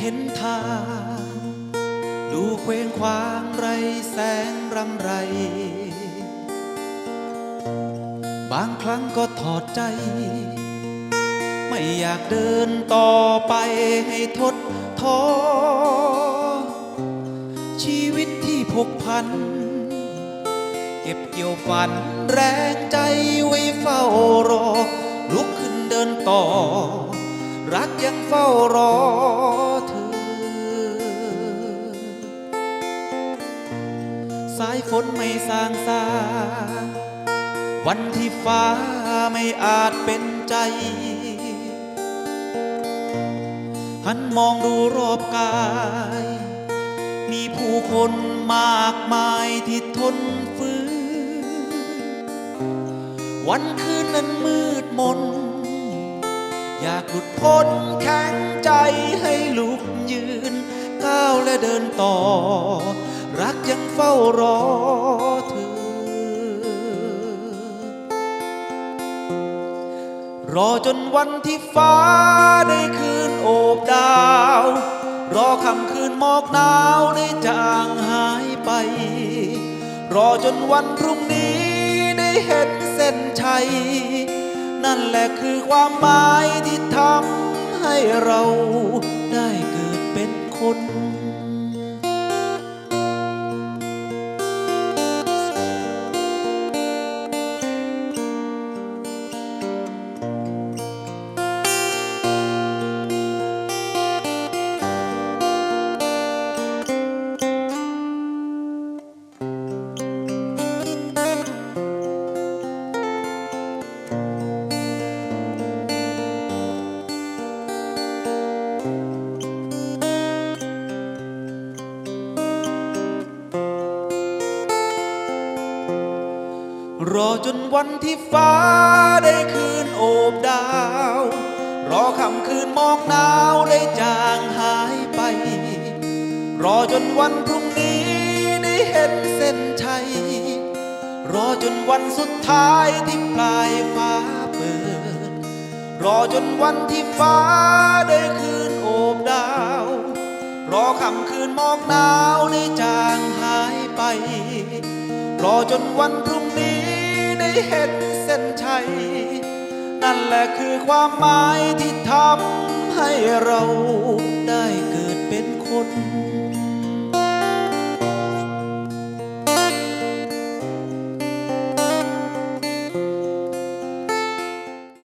เห็นทาง ดูเคว้งคว้างไรแสงรำไร บางครั้งก็ถอดใจ ไม่อยากเดินต่อไปให้ทดท้อชีวิตที่ผกพัน เก็บเกี่ยวฝันแรงใจไว้เฝ้ารอ ลุกขึ้นเดินต่อ รักยังเฝ้ารอายฝนไม่สางสา วันที่ฟ้าไม่อาจเป็นใจ หันมองดูรอบกาย มีผู้คนมากมายที่ทนฝืนวันคืนนั้นมืดมน อยากหลุดพ้นแข็งใจให้ลุกยืน ก้าวและเดินต่อ รักยังเฝ้ารอเธอ รอจนวันที่ฟ้าได้คืนโอบดาว รอคำคืนหมอกหนาวได้จางหายไป รอจนวันพรุ่งนี้ได้เห็นเส้นชัย นั่นแหละคือความหมายที่ทำให้เราได้เกิดเป็นคน รอจนวันที่ฟ้าได้คืนโอบดาว รอคำคืนหมอกหนาวได้จางหายไป รอจนวันพรุ่งนี้ได้เห็นเส้นชัย รอจนวันสุดท้ายที่ปลายฟ้าเปิด รอจนวันที่ฟ้าได้คืนโอบดาว รอคำคืนหมอกหนาวได้จางหายไป รอจนวันพรุ่ง นั่นแหละคือความหมายที่ทำให้เรา